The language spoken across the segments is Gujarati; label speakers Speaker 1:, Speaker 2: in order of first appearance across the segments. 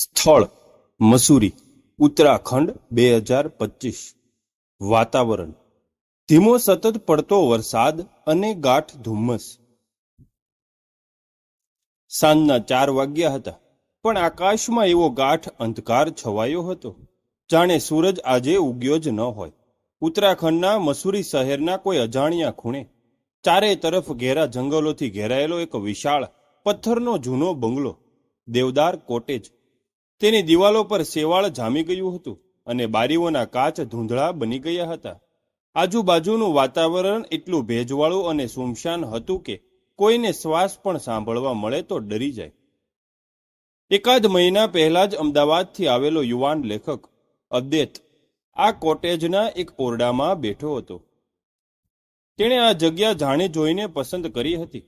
Speaker 1: સ્થળ મસૂરી, ઉત્તરાખંડ બે હજાર પચીસ. વાતાવરણ. ધીમો સતત પડતો વરસાદ અને ગાઢ ધુમ્મસ. સાંજના ચાર વાગ્યા હતા, પણ આકાશમાં એવો ગાઢ અંધકાર છવાયો હતો. જાણે સૂરજ આજે ઉગ્યો જ ન હોય. ઉત્તરાખંડના મસૂરી શહેરના કોઈ અજાણ્યા ખૂણે. ચારે તરફ ઘેરા જંગલોથી ઘેરાયેલો એક વિશાળ, પથ્થરનો જૂનો બંગલો. દેવદાર કોટેજ. તેની દિવાલો પર શેવાળ જામી ગયું હતું અને બારીઓના કાચ ધૂંધળા બની ગયા હતા. આજુબાજુનું વાતાવરણ એટલું ભેજવાળું અને સુમશાન હતું કે કોઈને શ્વાસ પણ સાંભળવા મળે તો ડરી જાય. એકાદ મહિના પહેલા જ અમદાવાદથી આવેલો યુવાન લેખક અદ્વૈત આ કોટેજના એક ઓરડામાં બેઠો હતો. તેણે આ જગ્યા જાણી જોઈને પસંદ કરી હતી.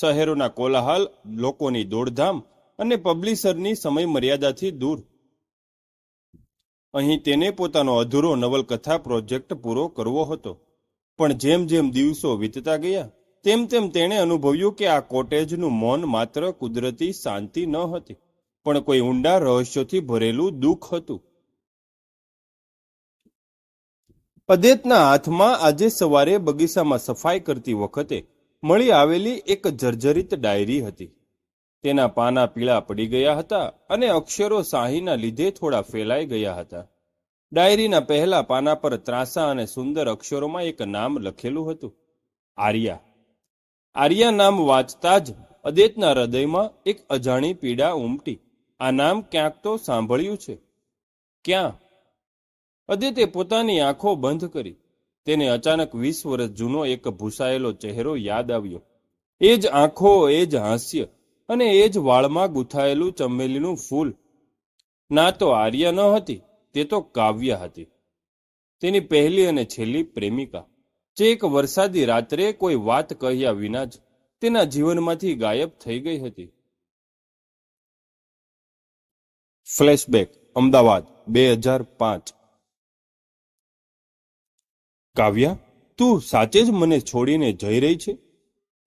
Speaker 1: શહેરોના કોલાહલ, લોકોની દોડધામ અને પબ્લિશરની સમય મર્યાદાથી દૂર. અહીં તેને પોતાનો અધૂરો નવલકથા પ્રોજેક્ટ પૂરો કરવો હતો. પણ જેમ જેમ દિવસો વીતતા ગયા, તેમ તેમ તેણે અનુભવ્યું કે આ કોટેજનું મૌન માત્ર કુદરતી શાંતિ ન હતી, પણ કોઈ ઊંડા રહસ્યોથી ભરેલું દુઃખ હતું. પદેતના હાથમાં આજે સવારે બગીચામાં સફાઈ કરતી વખતે મળી આવેલી એક જર્જરિત ડાયરી હતી. તેના પાના પીળા પડી ગયા હતા અને અક્ષરો શાહીના લીધે થોડા ફેલાઈ ગયા હતા. ડાયરીના પહેલા પાના પર ત્રાસા અને સુંદર અક્ષરોમાં એક નામ લખેલું હતું. આર્યા. આર્યા નામ વાંચતા જ અદેતના હૃદયમાં એક અજાણી પીડા ઉમટી. આ નામ ક્યાંક તો સાંભળ્યું છે. ક્યાં? અદિતે પોતાની આંખો બંધ કરી. તેને અચાનક વીસ વર્ષ જૂનો એક ભૂસાયેલો ચહેરો યાદ આવ્યો. એ જ આંખો, એ જ હાસ્ય. અને એ જ વાળમાં ગૂંથાયેલું ચમેલીનું ફૂલ. ના તો આર્યા ન હતી, તે તો કાવ્ય હતી. તેની પહેલી અને છેલ્લી પ્રેમિકા, જે એક વરસાદી રાત્રે કોઈ વાત કહ્યા વિના જ તેના જીવનમાંથી ગાયબ થઈ ગઈ હતી. ફ્લેશબેક, અમદાવાદ, બે હજાર પાંચ. કાવ્યા, તું સાચે જ મને છોડીને જઈ રહી છે?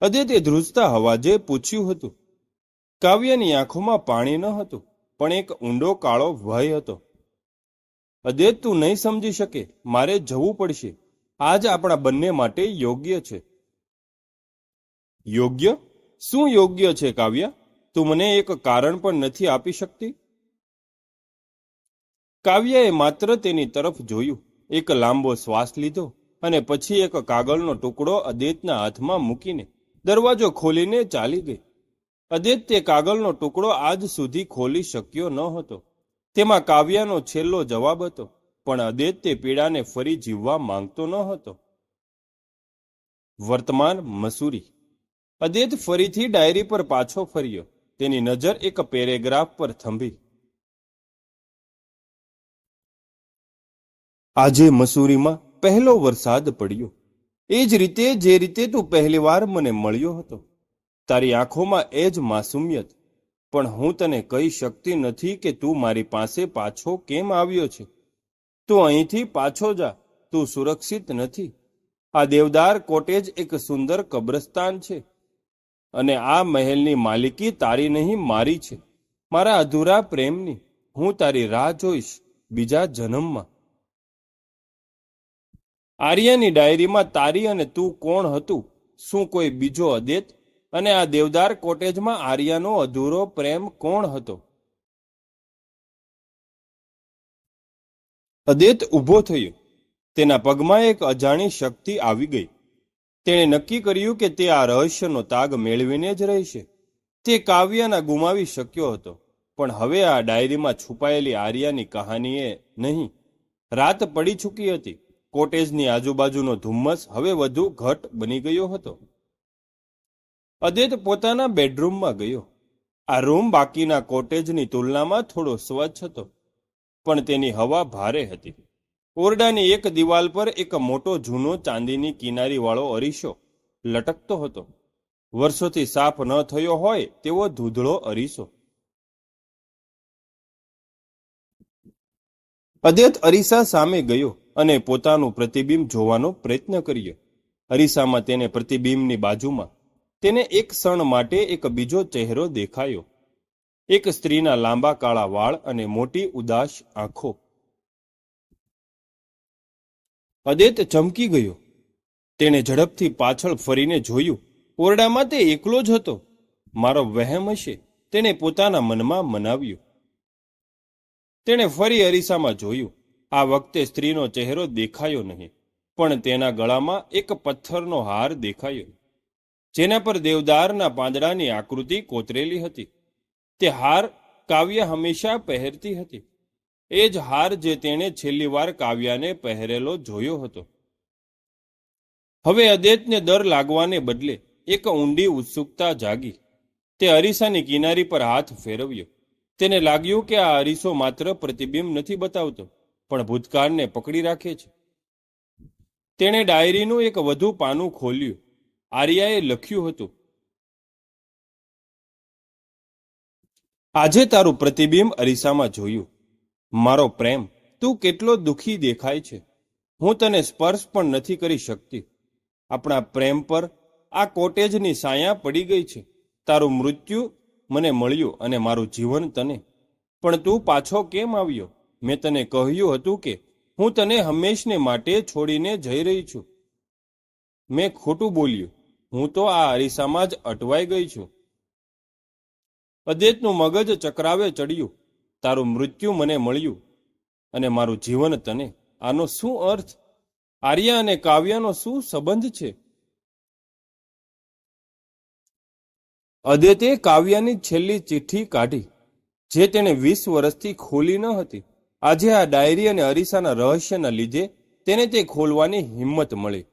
Speaker 1: અદિતે ધ્રુજતા હવાજે પૂછ્યું હતું. કાવ્યની આંખોમાં પાણી ન હતું, પણ એક ઊંડો કાળો ભય હતો. અદેત તું નહીં સમજી શકે, મારે જવું પડશે. આજ આપણા બંને માટે યોગ્ય છે. યોગ્ય? શું યોગ્ય છે કાવ્ય? તું મને એક કારણ પણ નથી આપી શકતી? કાવ્યએ માત્ર તેની તરફ જોયું. એક લાંબો શ્વાસ લીધો અને પછી એક કાગળનો ટુકડો અદેતના હાથમાં મૂકીને દરવાજો ખોલીને ચાલી ગઈ. અદેત તે કાગળનો ટુકડો આજ સુધી ખોલી શક્યો ન હતો. તેમાં કાવ્યાનો છેલ્લો જવાબ હતો, પણ અદેત તે પીડાને ફરી જીવવા માંગતો ન હતો. વર્તમાન મસૂરી. અદેત ફરીથી ડાયરી પર પાછો ફર્યો, તેની નજર એક પેરેગ્રાફ પર થંભી. આજે મસૂરીમાં પહેલો વરસાદ પડ્યો. એ જ રીતે, જે રીતે તું પહેલીવાર મને મળ્યો હતો. તારી આંખોમાં એ જ માસુમિયત. પણ હું તને કહી શકતી નથી કે તું મારી પાસે પાછો કેમ આવ્યો છે. તું અહીંથી પાછો જા, તું સુરક્ષિત નથી. આ દેવદાર કોટેજ એક સુંદર કબ્રસ્તાન છે. અને આ મહેલની માલિકી તારી નહીં, મારી છે. મારા અધૂરા પ્રેમની, હું તારી રાહ જોઈશ બીજા જન્મમાં. આર્યની ડાયરીમાં તારી અને તું કોણ હતું? શું કોઈ બીજો અદેત? અને આ દેવદાર કોટેજમાં આર્યાનો અધૂરો પ્રેમ કોણ હતો? અદેત ઊભો થયો. તેના પગમાં એક અજાણી શક્તિ આવી ગઈ. તેણે નક્કી કર્યું કે તે આ રહસ્યનો તાગ મેળવીને જ રહેશે. તે કાવ્યના ગુમાવી શક્યો હતો, પણ હવે આ ડાયરીમાં છુપાયેલી આર્યાની કહાનીએ નહીં. રાત પડી ચૂકી હતી. કોટેજની આજુબાજુનો ધુમ્મસ હવે વધુ ઘટ બની ગયો હતો. અદેત પોતાના બેડરૂમમાં ગયો. આ રૂમ બાકીના કોટેજની તુલનામાં થોડો સ્વચ્છ હતો, પણ તેની હવા ભારે હતી. ઓરડાની એક દિવાલ પર એક મોટો જૂનો ચાંદીની કિનારીવાળો અરીસો લટકતો હતો. વર્ષોથી સાફ ન થયો હોય તેવો ધૂધળો અરીસો. અદેત અરીસા સામે ગયો અને પોતાનું પ્રતિબિંબ જોવાનો પ્રયત્ન કર્યો. અરીસામાં તેને પ્રતિબિંબની બાજુમાં તેને એક ક્ષણ માટે એક બીજો ચહેરો દેખાયો. એક સ્ત્રીના લાંબા કાળા વાળ અને મોટી ઉદાસ આંખો. અદેત ચમકી ગયો. તેણે ઝડપથી પાછળ ફરીને જોયું, ઓરડામાં તે એકલો જ હતો. મારો વહેમ હશે. તેણે પોતાના મનમાં મનાવ્યું. તેણે ફરી અરીસામાં જોયું, આ વખતે સ્ત્રીનો ચહેરો દેખાયો નહીં, પણ તેના ગળામાં એક પથ્થરનો હાર દેખાયો. જેના પર દેવદારના પાંદડાની આકૃતિ કોતરેલી હતી. તે હાર કાવ્ય હંમેશા પહેરતી હતી. એ જ હાર જે તેણે છેલ્લી વાર કાવ્યાને પહેરેલો જોયો હતો. હવે અદેતને દર લાગવાને બદલે એક ઊંડી ઉત્સુકતા જાગી. તે અરીસાની કિનારી પર હાથ ફેરવ્યો. તેને લાગ્યું કે આ અરીસો માત્ર પ્રતિબિંબ નથી બતાવતો, પણ ભૂતકાળને પકડી રાખે છે. તેણે ડાયરીનું એક વધુ પાનું ખોલ્યું. આર્યાએ લખ્યું હતું, આજે તારું પ્રતિબિંબ અરીસામાં જોયું. મારો પ્રેમ, તું કેટલો દુખી દેખાય છે. હું તને સ્પર્શ પણ નથી કરી શકતી. આપણા પ્રેમ પર આ કોટેજની સાયા પડી ગઈ છે. તારું મૃત્યુ મને મળ્યું અને મારું જીવન તને. પણ તું પાછો કેમ આવ્યો? મેં તને કહ્યું હતું કે હું તને હંમેશને માટે છોડીને જઈ રહી છું. મેં ખોટું બોલ્યું. હું તો આ અરીસામાં જ અટવાઈ ગઈ છું. અદેતનું મગજ ચક્રાવે ચડ્યું. તારું મૃત્યુ મને મળ્યું અને મારું જીવન તને. આનો શું અર્થ? આર્યા અને કાવ્યનો શું સંબંધ છે? અદેતે કાવ્યાની છેલ્લી ચિઠ્ઠી કાઢી, જે તેણે વીસ વર્ષથી ખોલી ન હતી. આજે આ ડાયરી અને અરીસાના રહસ્યના લીધે તેને તે ખોલવાની હિંમત મળી.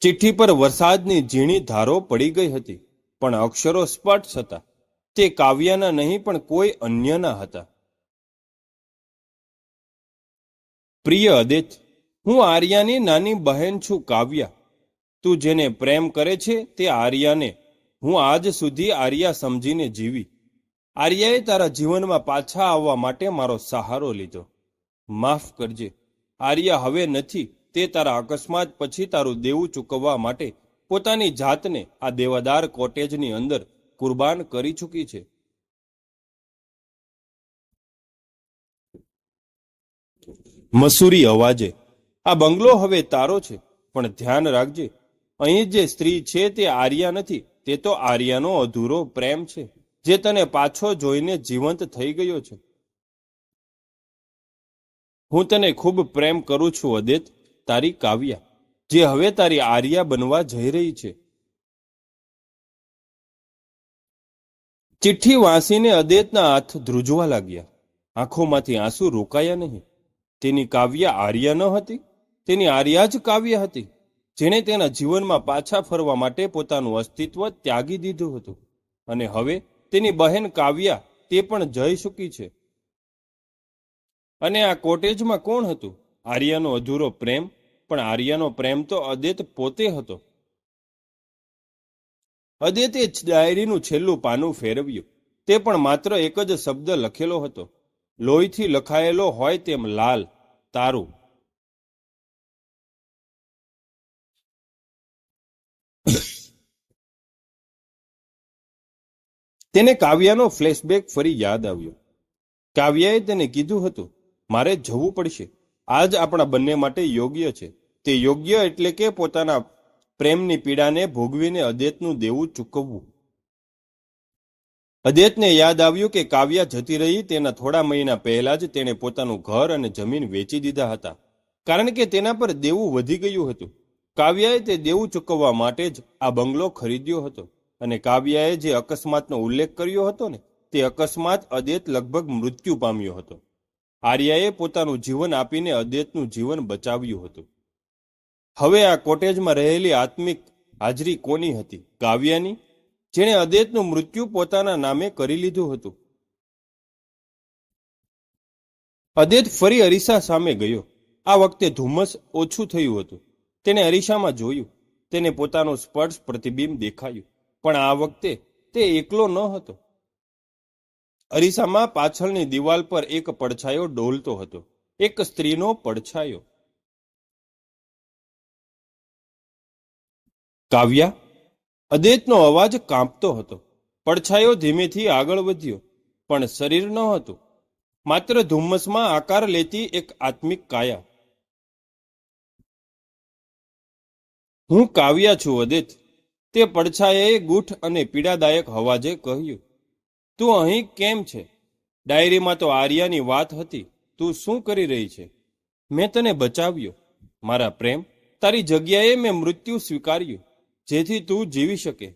Speaker 1: ચિઠ્ઠી પર વરસાદની ઝીણી ધારો પડી ગઈ હતી, પણ અક્ષરો સ્પષ્ટ હતા. તે કાવ્યના નહીં, પણ કોઈ અન્યના હતા. પ્રિય અદિત, હું આર્યાની નાની બહેન છું કાવ્યા. તું જેને પ્રેમ કરે છે તે આર્યાને. હું આજ સુધી આર્યા સમજીને જીવી. આર્યાએ તારા જીવનમાં પાછા આવવા માટે મારો સહારો લીધો. માફ કરજે. આર્યા હવે નથી. તે તારા અકસ્માત પછી તારું દેવું ચૂકવવા માટે પોતાની જાતને આ દેવાદાર કોટેજની અંદર કુરબાન કરી ચૂકી છે. મસૂરી અવાજે, આ બંગલો હવે તારો છે, પણ ધ્યાન રાખજે, અહીં જે સ્ત્રી છે તે આર્યા નથી, તે તો આર્યાનો અધૂરો પ્રેમ છે, જે તને પાછો જોઈને જીવંત થઈ ગયો છે. હું તને ખૂબ પ્રેમ કરું છું, અદેત તારી કાવ્યા, જે હવે તારી આર્યા બનવા જઈ રહી છે. ચિઠ્ઠી વાંસીને અદેતના હાથ ધ્રુજવા લાગ્યા. આંખોમાંથી આંસુ રોકાયા નહીં. તેની કાવ્ય આર્યા ન હતી, તેની આર્યા જ કાવ્ય હતી, જેણે તેના જીવનમાં પાછા ફરવા માટે પોતાનું અસ્તિત્વ ત્યાગી દીધું હતું. અને હવે તેની બહેન કાવ્યા તે પણ જઈ ચૂકી છે. અને આ કોટેજમાં કોણ હતું? આર્યાનો અધૂરો પ્રેમ પણ આર્યાનો પ્રેમ તો અદેત પોતે હતો. અદેતે ડાયરીનું છેલ્લું પાનું ફેરવ્યું. તે પણ માત્ર એક જ શબ્દ લખેલો હતો. લોહીથી લખાયેલો હોય તેમ લાલ, તારું. તેને કાવ્યાનો ફ્લેશબેક ફરી યાદ આવ્યો. કાવ્યાએ તેને કીધું હતું, મારે જવું પડશે. આજ આપણા બંને માટે યોગ્ય છે. તે યોગ્ય એટલે કે પોતાના પ્રેમની પીડાને ભોગવીને અદેતનું દેવું ચૂકવવું. અદેતને યાદ આવ્યું કે કાવ્યા જતી રહી તેના થોડા મહિના પહેલા જ તેણે પોતાનું ઘર અને જમીન વેચી દીધા હતા. કારણ કે તેના પર દેવું વધી ગયું હતું. કાવ્યાએ તે દેવું ચૂકવવા માટે જ આ બંગલો ખરીદ્યો હતો અને કાવ્યાએ જે અકસ્માતનો ઉલ્લેખ કર્યો હતો ને, તે અકસ્માત અદેત લગભગ મૃત્યુ પામ્યો હતો. આર્યાએ પોતાનું જીવન આપીને અદેતનું જીવન બચાવ્યું હતું. હવે આ કોટેજમાં રહેલી આત્મિક હાજરી કોની હતી? કાવ્યાની? જેણે અદેતનું મૃત્યુ પોતાના નામે કરી લીધું હતું. અદેત ફરી અરીસા સામે ગયો. આ વખતે ધુમ્મસ ઓછું થયું હતું. તેને અરીસામાં જોયું. તેને પોતાનો સ્પર્શ પ્રતિબિંબ દેખાયું. પણ આ વખતે તે એકલો ન હતો. અરીસામાં પાછળની દિવાલ પર એક પડછાયો ડોલતો હતો. એક સ્ત્રીનો પડછાયો. કાવ્યા? અદેતનો અવાજ કાંપતો હતો. પડછાયો ધીમેથી આગળ વધ્યો, પણ શરીર ન હતું. માત્ર ધુમ્મસમાં આકાર લેતી એક આત્મિક કાયા. હું કાવ્યા છું અદેત તે પડછાયાએ ગૂઠ અને પીડાદાયક અવાજે કહ્યું. તું અહીં કેમ છે? ડાયરીમાં તો આર્યાની વાત હતી, તું શું કરી રહી છે? મેં તને બચાવ્યો, મારા પ્રેમ, તારી જગ્યાએ મેં મૃત્યુ સ્વીકાર્યું. જેથી તું જીવી શકે.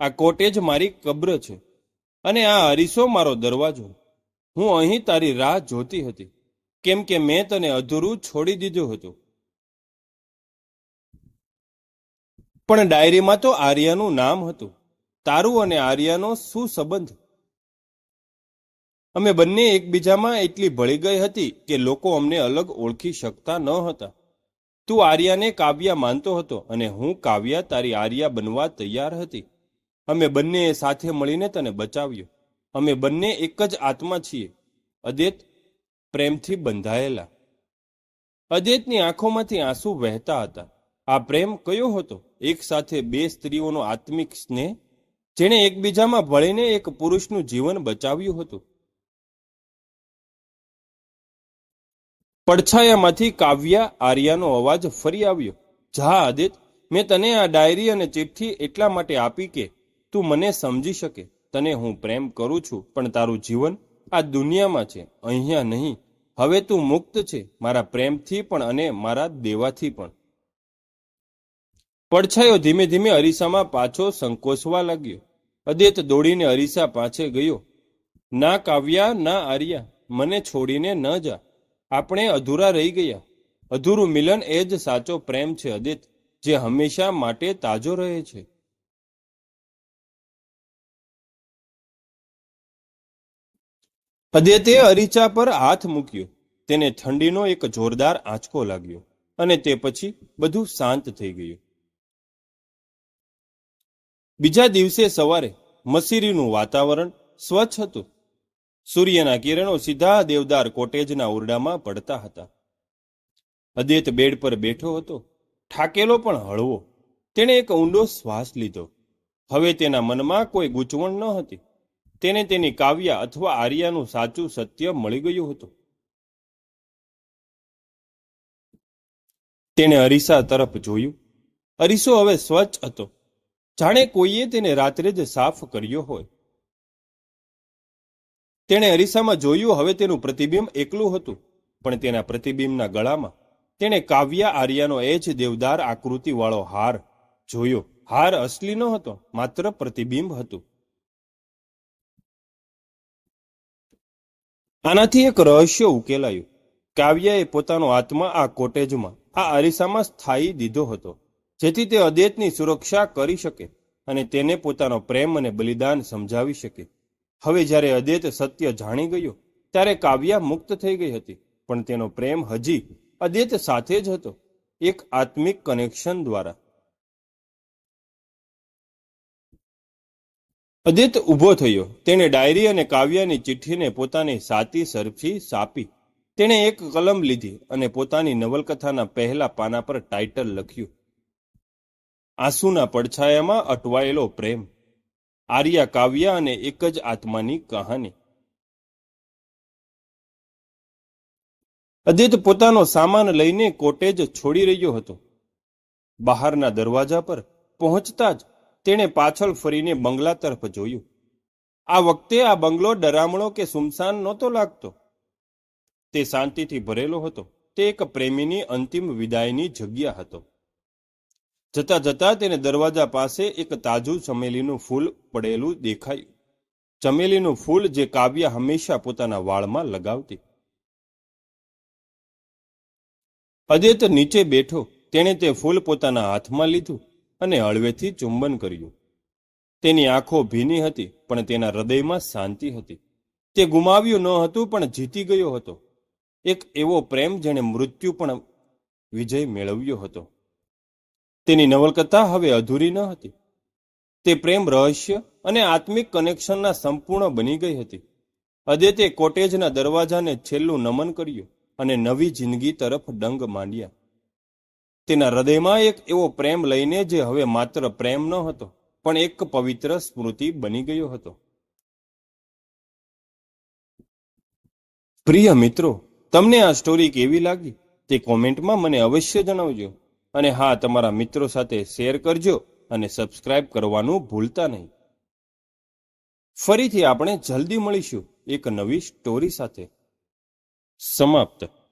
Speaker 1: આ કોટેજ મારી કબ્ર છે અને આ અરીસો મારો દરવાજો. હું અહીં તારી રાહ જોતી હતી, કેમ કે મેં તને અધૂરું છોડી દીધું હતું. પણ ડાયરીમાં તો આર્યાનું નામ હતું. તારું અને આર્યાનો શું સંબંધ? અમે બંને એકબીજામાં એટલી ભળી ગઈ હતી કે લોકો અમને અલગ ઓળખી શકતા ન હતા. તું આર્યાને કાવ્યા માનતો હતો અને હું કાવ્યા તારી આર્યા બનવા તૈયાર હતી. અમે બંને સાથે મળીને તને બચાવ્યો. અમે બંને એક જ આત્મા છીએ. અદેત પ્રેમથી બંધાયેલા. અદેતની આંખોમાંથી આંસુ વહેતા હતા. આ પ્રેમ કયો હતો? એક સાથે બે સ્ત્રીઓનો આત્મિક સ્નેહ, જેણે એકબીજામાં ભળીને એક પુરુષનું જીવન બચાવ્યું હતું. પડછાયામાંથી કાવ્યા આર્યાનો અવાજ ફરી આવ્યો. જા, આદિત, મેં તને આ ડાયરી અને ચિઠ્ઠી એટલા માટે આપી કે તું મને સમજી શકે. તને હું પ્રેમ કરું છું, પણ તારું જીવન આ દુનિયામાં છે, અહીંયા નહીં. હવે તું મુક્ત છે, મારા પ્રેમથી પણ અને મારા દેવાથી પણ. પડછાયો ધીમે ધીમે અરીસામાં પાછો સંકોચવા લાગ્યો. અદેત દોડીને અરીસા પાછે ગયો. ના કાવ્યા, ના આર્યા, મને છોડીને ન જા. આપણે અધૂરા રહી ગયા. અધૂરું મિલન એ જ સાચો પ્રેમ છે, અદિત, જે હંમેશા માટે તાજો રહે છે. અદેતે અરીચા પર હાથ મૂક્યો. તેને ઠંડીનો એક જોરદાર આંચકો લાગ્યો અને તે પછી બધું શાંત થઈ ગયું. બીજા દિવસે સવારે મસીરીનું વાતાવરણ સ્વચ્છ હતું. સૂર્યના કિરણો સીધા દેવદાર કોટેજના ઓરડામાં પડતા હતા. અદેત બેડ પર બેઠો હતો. ઠાકેલો પણ હળવો. તેણે એક ઊંડો શ્વાસ લીધો. હવે તેના મનમાં કોઈ ગૂંચવણ ન હતી. તેને તેની કાવ્યા અથવા આર્યાનું સાચું સત્ય મળી ગયું હતું. તેણે અરીસા તરફ જોયું. અરીસો હવે સ્વચ્છ હતો. જાણે કોઈએ તેને રાત્રે જ સાફ કર્યો હોય. તેણે અરીસામાં જોયું, હવે તેનું પ્રતિબિંબ એકલું હતું. પણ તેના પ્રતિબિંબના ગળામાં તેણે કાવ્યા આર્યાનો એ જ દેવદાર આકૃતિવાળો હાર જોયો. હાર અસલી ન હતો માત્ર પ્રતિબિંબ હતું. આનાથી એક રહસ્ય ઉકેલાયું. કાવ્યાએ પોતાનો આત્મા આ કોટેજમાં, આ અરીસામાં સ્થાયી દીધો હતો, જેથી તે અદેતની સુરક્ષા કરી શકે અને તેને પોતાનો પ્રેમ અને બલિદાન સમજાવી શકે. હવે જ્યારે અદેત સત્ય જાણી ગયો, ત્યારે કાવ્યા મુક્ત થઈ ગઈ હતી. પણ તેનો પ્રેમ હજી અદેત સાથે જ હતો. એક આત્મિક કનેક્શન દ્વારા. અદિત ઊભો થયો. તેણે ડાયરી અને કાવ્યાની ચિઠ્ઠીને પોતાની સાતી સરફી સાપી. તેણે એક કલમ લીધી અને પોતાની નવલકથાના પહેલા પાના પર ટાઇટલ લખ્યું. આંસુના પડછાયામાં અટવાયેલો પ્રેમ. આર્યા, કાવ્યા અને એક જ આત્માની કહાની. અદિત પોતાનો સામાન લઈને કોટેજ છોડી રહ્યો હતો. બહારના દરવાજા પર પહોંચતા જ તેણે પાછળ ફરીને બંગલા તરફ જોયું. આ વખતે આ બંગલો ડરામણો કે સુમસાન નહોતો લાગતો. તે શાંતિથી ભરેલો હતો. તે એક પ્રેમીની અંતિમ વિદાયની જગ્યા હતો. જતા જતા તેને દરવાજા પાસે એક તાજું ચમેલીનું ફૂલ પડેલું દેખાયું. ચમેલીનું ફૂલ જે કાવ્ય હંમેશા પોતાના વાળમાં લગાવતી. અદેત નીચે બેઠો. તેણે તે ફૂલ પોતાના હાથમાં લીધું અને હળવેથી ચુંબન કર્યું. તેની આંખો ભીની હતી, પણ તેના હૃદયમાં શાંતિ હતી. તે ગુમાવ્યું ન હતું, પણ જીતી ગયો હતો. એક એવો પ્રેમ જેણે મૃત્યુ પણ વિજય મેળવ્યો હતો. તેની નવલકથા હવે અધૂરી ન હતી. તે પ્રેમ રહસ્ય અને આત્મિક કનેક્શનના સંપૂર્ણ બની ગઈ હતી. અદેતે કોટેજના દરવાજાને છેલ્લું નમન કર્યું અને નવી જિંદગી તરફ ડંગ માંડ્યા. તેના હૃદયમાં એક એવો પ્રેમ લઈને જે હવે માત્ર પ્રેમ ન હતો, પણ એક પવિત્ર સ્મૃતિ બની ગયો હતો. પ્રિય મિત્રો, તમને આ સ્ટોરી કેવી લાગી તે કોમેન્ટમાં મને અવશ્ય જણાવજો. અને હા, તમારા મિત્રો સાથે શેર કરજો અને સબસ્ક્રાઇબ કરવાનું ભૂલતા નહીં. ફરીથી આપણે જલ્દી મળીશું એક નવી સ્ટોરી સાથે. સમાપ્ત.